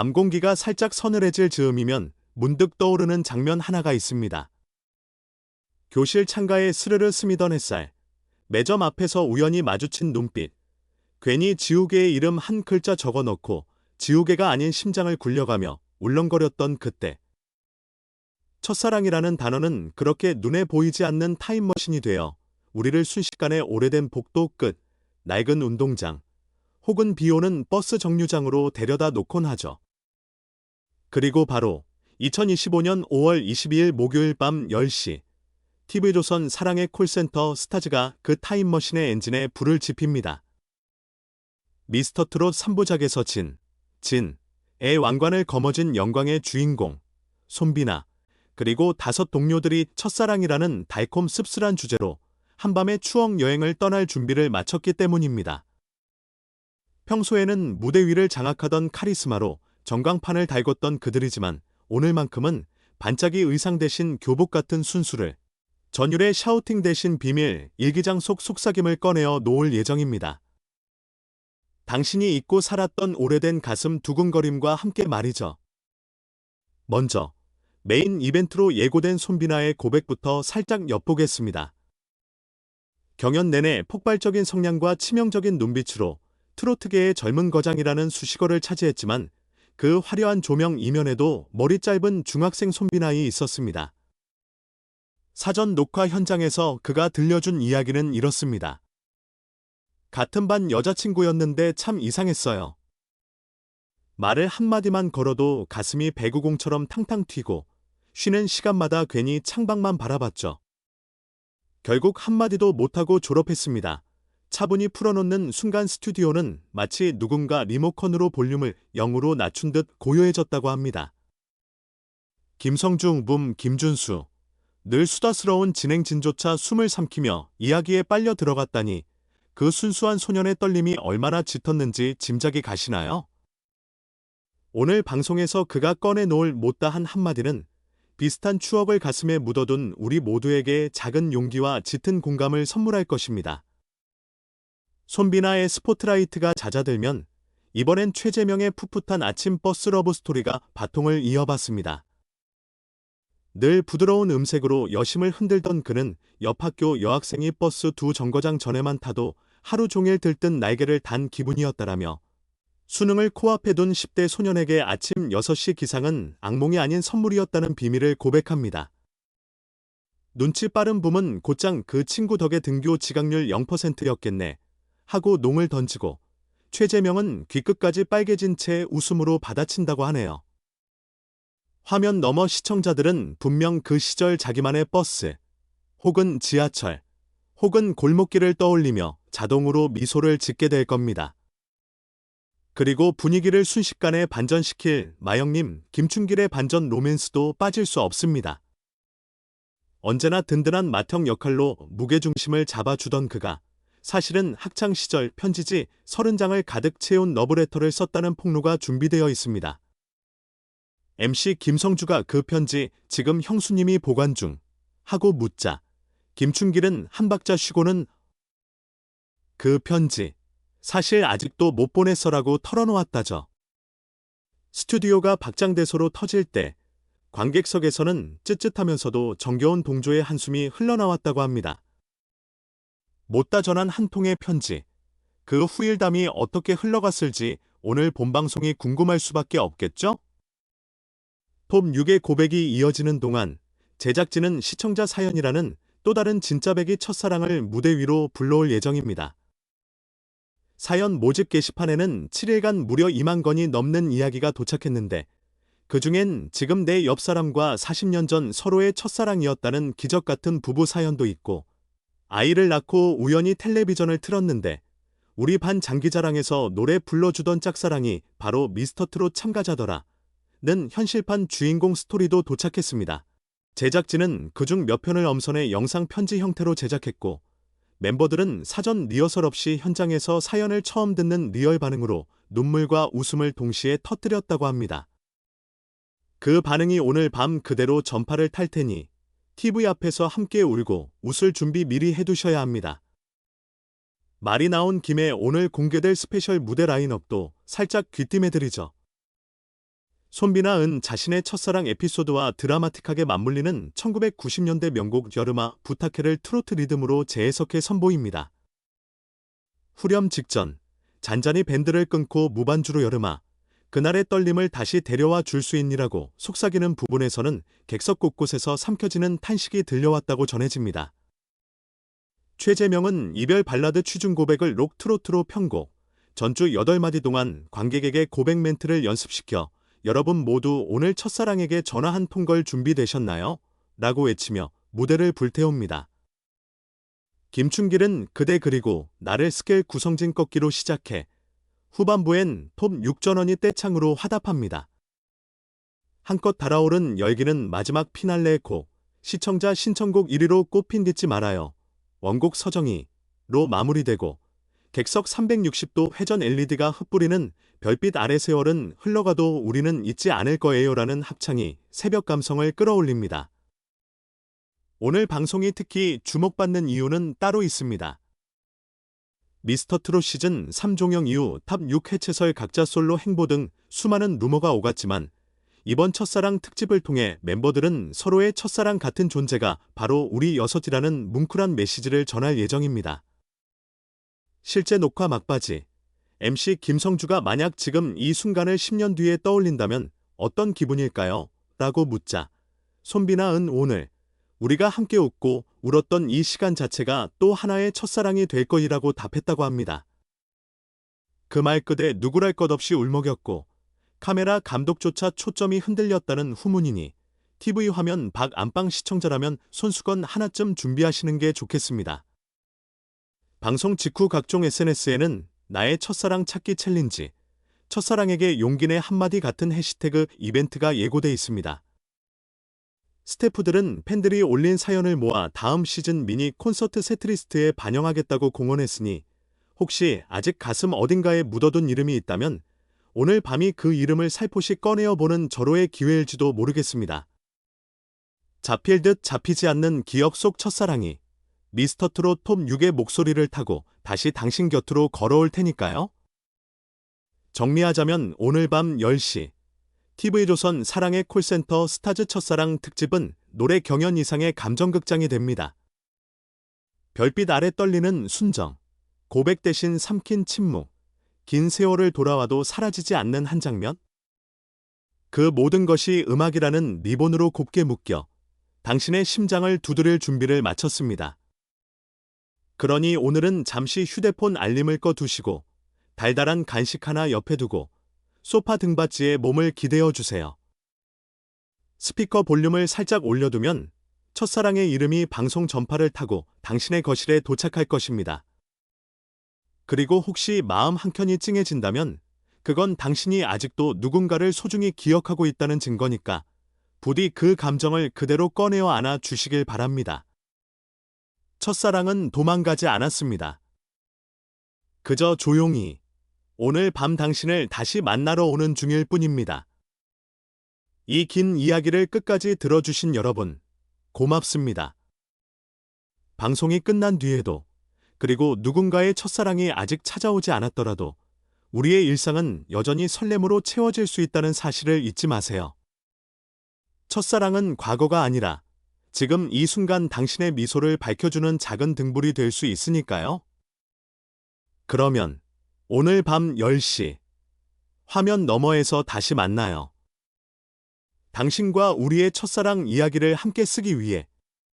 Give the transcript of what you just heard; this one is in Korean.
밤 공기가 살짝 서늘해질 즈음이면 문득 떠오르는 장면 하나가 있습니다. 교실 창가에 스르르 스미던 햇살, 매점 앞에서 우연히 마주친 눈빛, 괜히 지우개의 이름 한 글자 적어 넣고 지우개가 아닌 심장을 굴려가며 울렁거렸던 그때. 첫사랑이라는 단어는 그렇게 눈에 보이지 않는 타임머신이 되어 우리를 순식간에 오래된 복도 끝, 낡은 운동장, 혹은 비 오는 버스 정류장으로 데려다 놓곤 하죠. 그리고 바로 2025년 5월 22일 목요일 밤 10시, TV조선 사랑의 콜센터 스타즈가 그 타임머신의 엔진에 불을 지핍니다. 미스터 트롯 3부작에서 진, 진, 의 왕관을 거머쥔 영광의 주인공, 손비나, 그리고 다섯 동료들이 첫사랑이라는 달콤 씁쓸한 주제로 한밤의 추억 여행을 떠날 준비를 마쳤기 때문입니다. 평소에는 무대 위를 장악하던 카리스마로 전광판을 달궜던 그들이지만 오늘만큼은 반짝이 의상 대신 교복 같은 순수를 전율의 샤우팅 대신 비밀 일기장 속 속삭임을 꺼내어 놓을 예정입니다. 당신이 잊고 살았던 오래된 가슴 두근거림과 함께 말이죠. 먼저 메인 이벤트로 예고된 손비나의 고백부터 살짝 엿보겠습니다. 경연 내내 폭발적인 성량과 치명적인 눈빛으로 트로트계의 젊은 거장이라는 수식어를 차지했지만 그 화려한 조명 이면에도 머리 짧은 중학생 손비나이 있었습니다. 사전 녹화 현장에서 그가 들려준 이야기는 이렇습니다. 같은 반 여자친구였는데 참 이상했어요. 말을 한마디만 걸어도 가슴이 배구공처럼 탕탕 튀고 쉬는 시간마다 괜히 창밖만 바라봤죠. 결국 한마디도 못하고 졸업했습니다. 차분히 풀어놓는 순간 스튜디오는 마치 누군가 리모컨으로 볼륨을 0으로 낮춘 듯 고요해졌다고 합니다. 김성중, 붐, 김준수. 늘 수다스러운 진행진조차 숨을 삼키며 이야기에 빨려 들어갔다니 그 순수한 소년의 떨림이 얼마나 짙었는지 짐작이 가시나요? 오늘 방송에서 그가 꺼내놓을 못다한 한마디는 비슷한 추억을 가슴에 묻어둔 우리 모두에게 작은 용기와 짙은 공감을 선물할 것입니다. 손비나의 스포트라이트가 잦아들면 이번엔 최재명의 풋풋한 아침 버스 러브 스토리가 바통을 이어봤습니다. 늘 부드러운 음색으로 여심을 흔들던 그는 옆 학교 여학생이 버스 두 정거장 전에만 타도 하루 종일 들뜬 날개를 단 기분이었다라며 수능을 코앞에 둔 10대 소년에게 아침 6시 기상은 악몽이 아닌 선물이었다는 비밀을 고백합니다. 눈치 빠른 붐은 곧장 그 친구 덕에 등교 지각률 0%였겠네 하고 농을 던지고 최재명은 귀끝까지 빨개진 채 웃음으로 받아친다고 하네요. 화면 너머 시청자들은 분명 그 시절 자기만의 버스 혹은 지하철 혹은 골목길을 떠올리며 자동으로 미소를 짓게 될 겁니다. 그리고 분위기를 순식간에 반전시킬 마영님, 김춘길의 반전 로맨스도 빠질 수 없습니다. 언제나 든든한 맏형 역할로 무게중심을 잡아주던 그가 사실은 학창 시절 편지지 30장을 가득 채운 러브레터를 썼다는 폭로가 준비되어 있습니다. MC 김성주가 그 편지 지금 형수님이 보관 중 하고 묻자 김춘길은 한 박자 쉬고는 그 편지 사실 아직도 못 보냈어라고 털어놓았다죠. 스튜디오가 박장대소로 터질 때 관객석에서는 쯧쯧하면서도 정겨운 동조의 한숨이 흘러나왔다고 합니다. 못다 전한 한 통의 편지. 그 후일담이 어떻게 흘러갔을지 오늘 본방송이 궁금할 수밖에 없겠죠? 톱 6의 고백이 이어지는 동안 제작진은 시청자 사연이라는 또 다른 진짜배기 첫사랑을 무대 위로 불러올 예정입니다. 사연 모집 게시판에는 7일간 무려 2만 건이 넘는 이야기가 도착했는데 그중엔 지금 내 옆사람과 40년 전 서로의 첫사랑이었다는 기적 같은 부부 사연도 있고 아이를 낳고 우연히 텔레비전을 틀었는데 우리 반 장기자랑에서 노래 불러주던 짝사랑이 바로 미스터트롯 참가자더라. 는 현실판 주인공 스토리도 도착했습니다. 제작진은 그중 몇 편을 엄선해 영상 편지 형태로 제작했고 멤버들은 사전 리허설 없이 현장에서 사연을 처음 듣는 리얼 반응으로 눈물과 웃음을 동시에 터뜨렸다고 합니다. 그 반응이 오늘 밤 그대로 전파를 탈 테니 TV 앞에서 함께 울고 웃을 준비 미리 해두셔야 합니다. 말이 나온 김에 오늘 공개될 스페셜 무대 라인업도 살짝 귀띔해드리죠. 손비나 은 자신의 첫사랑 에피소드와 드라마틱하게 맞물리는 1990년대 명곡 여름아 부탁해를 트로트 리듬으로 재해석해 선보입니다. 후렴 직전 잔잔히 밴드를 끊고 무반주로 여름아 그날의 떨림을 다시 데려와 줄 수 있니라고 속삭이는 부분에서는 객석 곳곳에서 삼켜지는 탄식이 들려왔다고 전해집니다. 최재명은 이별 발라드 취중 고백을 록 트로트로 편곡, 전주 8마디 동안 관객에게 고백 멘트를 연습시켜 여러분 모두 오늘 첫사랑에게 전화 한 통 걸 준비되셨나요? 라고 외치며 무대를 불태웁니다. 김춘길은 그대 그리고 나를 스케일 구성진 꺾기로 시작해 후반부엔 톱 6전원이 떼창으로 화답합니다. 한껏 달아오른 열기는 마지막 피날레의 곡, 시청자 신청곡 1위로 꼽힌 잊지 말아요. 원곡 서정이로 마무리되고 객석 360도 회전 LED가 흩뿌리는 별빛 아래 세월은 흘러가도 우리는 잊지 않을 거예요라는 합창이 새벽 감성을 끌어올립니다. 오늘 방송이 특히 주목받는 이유는 따로 있습니다. 미스터 트롯 시즌 3종영 이후 탑 6회채설 각자 솔로 행보 등 수많은 루머가 오갔지만 이번 첫사랑 특집을 통해 멤버들은 서로의 첫사랑 같은 존재가 바로 우리 여섯이라는 뭉클한 메시지를 전할 예정입니다. 실제 녹화 막바지 MC 김성주가 만약 지금 이 순간을 10년 뒤에 떠올린다면 어떤 기분일까요? 라고 묻자 손비나 은 오늘 우리가 함께 웃고 울었던 이 시간 자체가 또 하나의 첫사랑이 될 거이라고 답했다고 합니다. 그 말 끝에 누구랄 것 없이 울먹였고 카메라 감독조차 초점이 흔들렸다는 후문이니 TV 화면 박 안방 시청자라면 손수건 하나쯤 준비하시는 게 좋겠습니다. 방송 직후 각종 SNS에는 나의 첫사랑 찾기 챌린지, 첫사랑에게 용기 내 한마디 같은 해시태그 이벤트가 예고돼 있습니다. 스태프들은 팬들이 올린 사연을 모아 다음 시즌 미니 콘서트 세트리스트에 반영하겠다고 공언했으니 혹시 아직 가슴 어딘가에 묻어둔 이름이 있다면 오늘 밤이 그 이름을 살포시 꺼내어 보는 절호의 기회일지도 모르겠습니다. 잡힐 듯 잡히지 않는 기억 속 첫사랑이 미스터 트롯 톱 6의 목소리를 타고 다시 당신 곁으로 걸어올 테니까요. 정리하자면 오늘 밤 10시 TV조선 사랑의 콜센터 스타즈 첫사랑 특집은 노래 경연 이상의 감정극장이 됩니다. 별빛 아래 떨리는 순정, 고백 대신 삼킨 침묵, 긴 세월을 돌아와도 사라지지 않는 한 장면? 그 모든 것이 음악이라는 리본으로 곱게 묶여 당신의 심장을 두드릴 준비를 마쳤습니다. 그러니 오늘은 잠시 휴대폰 알림을 꺼 두시고 달달한 간식 하나 옆에 두고 소파 등받이에 몸을 기대어 주세요. 스피커 볼륨을 살짝 올려두면 첫사랑의 이름이 방송 전파를 타고 당신의 거실에 도착할 것입니다. 그리고 혹시 마음 한켠이 찡해진다면 그건 당신이 아직도 누군가를 소중히 기억하고 있다는 증거니까 부디 그 감정을 그대로 꺼내어 안아 주시길 바랍니다. 첫사랑은 도망가지 않았습니다. 그저 조용히 오늘 밤 당신을 다시 만나러 오는 중일 뿐입니다. 이 긴 이야기를 끝까지 들어주신 여러분, 고맙습니다. 방송이 끝난 뒤에도, 그리고 누군가의 첫사랑이 아직 찾아오지 않았더라도, 우리의 일상은 여전히 설렘으로 채워질 수 있다는 사실을 잊지 마세요. 첫사랑은 과거가 아니라 지금 이 순간 당신의 미소를 밝혀주는 작은 등불이 될 수 있으니까요. 그러면 오늘 밤 10시 화면 너머에서 다시 만나요. 당신과 우리의 첫사랑 이야기를 함께 쓰기 위해